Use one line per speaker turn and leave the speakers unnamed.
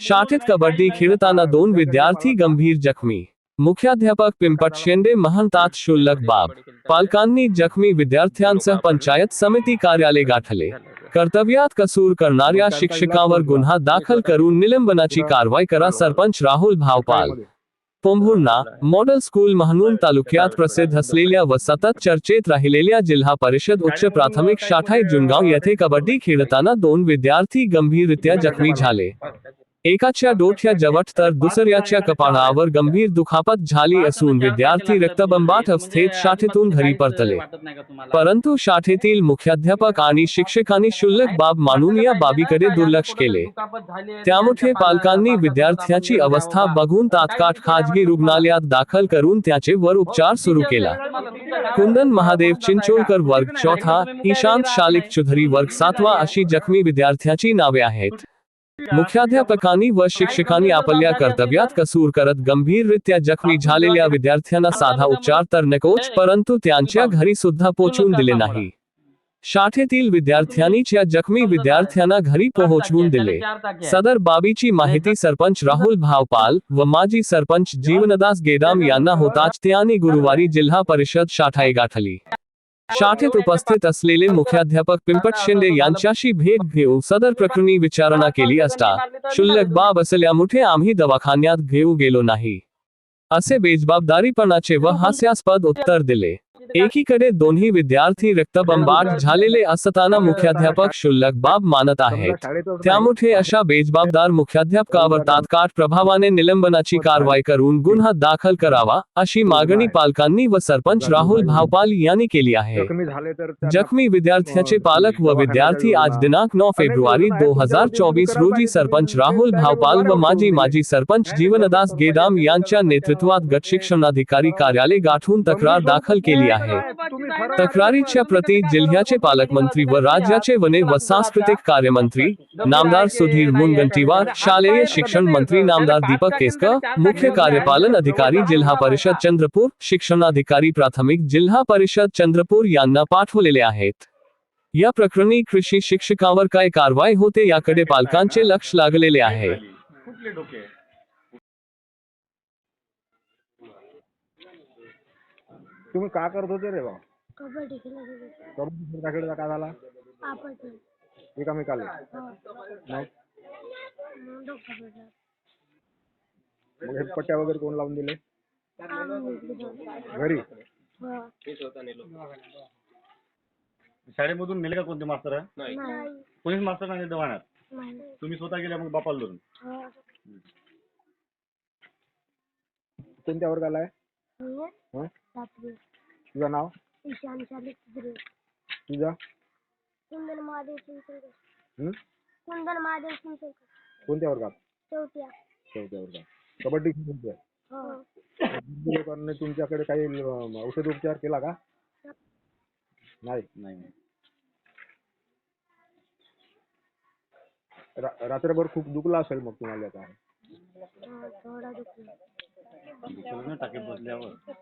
शाखेत कबड्डी खेळताना दोन विद्यार्थी गंभीर जखमी. मुख्याध्यापक पिंपट शेंडे महंतात शुल्लक बाब. पालकांनी जखमी विद्यार्थ्यांसह पंचायत समिती कार्यालय गाठले. कर्तव्यात कसूर करणाऱ्या शिक्षकावर गुन्हा दाखल करून निलंबनाची कारवाई करा सरपंच राहुल भावपाल. पोंभुर्णा मॉडेल स्कूल महनून तालुक्यात प्रसिद्ध असलेल्या व सतत चर्चेत राहिलेल्या जिल्हा परिषद उच्च प्राथमिक शाखा जुनगाव येथे कबड्डी खेळताना दोन विद्यार्थी गंभीररित्या जखमी झाले. एकाच्या डोक्याजवळ तर दुसऱ्याच्या कपाळावर गंभीर दुखापत झाली असून विद्यार्थी रक्तबंबात अवस्थेत शाखेतून घरी परतले. परंतु शाखेतील मुख्याध्यापक आणि शिक्षकांनी शुल्लक बाब मानून या बाबीकडे दुर्लक्ष केले. त्यामुळे पालकांनी विद्यार्थ्याची अवस्था बघून तात्काळ खाजगी रुग्णालयात दाखल करून त्याचे वर उपचार सुरू केला. कुंदन महादेव चिंचोलकर वर्ग चौथा ईशांत शालिक चौधरी वर्ग सातवा अशी जखमी विद्यार्थ्याची नावे आहेत. मुख्याध्यापकांनी व शिक्षकांनी आपल्या कर्तव्यात कसूर करत गंभीररित्या जखमी झालेल्या विद्यार्थ्यांना साधा उपचार तर नकोच परंतु त्यांच्या घरी सुद्धा पोचवून दिले नाही. शाठेतील विद्यार्थ्यांनीच्या जखमी विद्यार्थ्यांना घरी पोहोचवून दिले. सदर बाबीची माहिती सरपंच राहुल भावपाल व माजी सरपंच जीवनदास गेदाम यांना होताच त्यांनी गुरुवारी जिल्हा परिषद शाखाई गाठली शाखेत उपस्थित असलेले मुख्याध्यापक पिंपट शिंदे यांच्याशी भेट घेऊ सदर प्रकरणी विचारणा केली असता शुल्लक बाब असल्यामुळे आम्ही दवाखान्यात घेऊ गेलो नाही. असे बेजबाबदारीपणाचे व हास्यास्पद उत्तर दिले. एकीकडे दोन्ही विद्यार्थी रक्तबंबाळ झालेले असताना मुख्याध्यापक शुल्लक बाब मानत आहेत. त्यामुळे अशा बेजबाबदार मुख्याध्यापकावर तात्काळ प्रभावाने निलंबनाची कारवाई करून गुन्हा दाखल करावा अशी मागणी पालकांनी व सरपंच राहुल भावपाल यांनी केली आहे.
जखमी
विद्यार्थ्याचे पालक व विद्यार्थी आज दिनांक नौ फेब्रुवारी दो हजार चोवीस रोजी सरपंच राहुल भावपाल व माजी माजी सरपंच जीवनदास गेदाम यांच्या नेतृत्वात गट शिक्षणाधिकारी कार्यालय गाठून तक्रार दाखल केली आहे.
तुम्ही खरं-
तक्रारीच्या प्रती जिल्ह्याचे पालकमंत्री व राज्याचे वने व सांस्कृतिक कार्यमंत्री नामदार सुधीर मुनगंटीवार शालेय शिक्षण मंत्री नामदार दीपक केसकर मुख्य कार्यपालन अधिकारी जिल्हा परिषद चंद्रपूर शिक्षणाधिकारी प्राथमिक जिल्हा परिषद चंद्रपूर यांना पाठवलेले आहेत. या प्रकरणी कृषी शिक्षकावर काय कारवाई होते याकडे पालकांचे लक्ष लागलेले आहे.
तुम्ही का करत होते रे बा?
कबड्डी खेळत होते.
कबड्डी खेळता खेळता काय झाला?
आपट
एकामेकाला
हो.
मग
मग डोकं पडलं.
मग हे पट्ट्या वगैरे कोण लावून दिले?
आम्ही.
घरी?
हो.
शाळेमधून नेले का कोणते मास्तर?
नाही.
कोणीच मास्तर नाही दवाखान्यात
नाही.
तुम्ही स्वतः गेल्या मग बापाला धरून?
हो.
कोणत्या वर्गाला आहे?
मी
हं?
सातवी.
तुझं नाव?
ईशान शालिक चित्रे
तुझं?
कुंदन महादेव
हं?
कुंदन महादेव सिंचकर
कोणत्या वर्गात?
चौथ्या.
चौथ्या वर्गात. कबड्डी खेळते
हो.
लोकांनी तुमच्याकडे काही अं, औषध उपचार केला का? नाही.
नाही
रा- रात्रभर खूप दुखला असेल मग तुम्हाला आता.
हो, थोडा दुखला.
टाके बसल्यावर.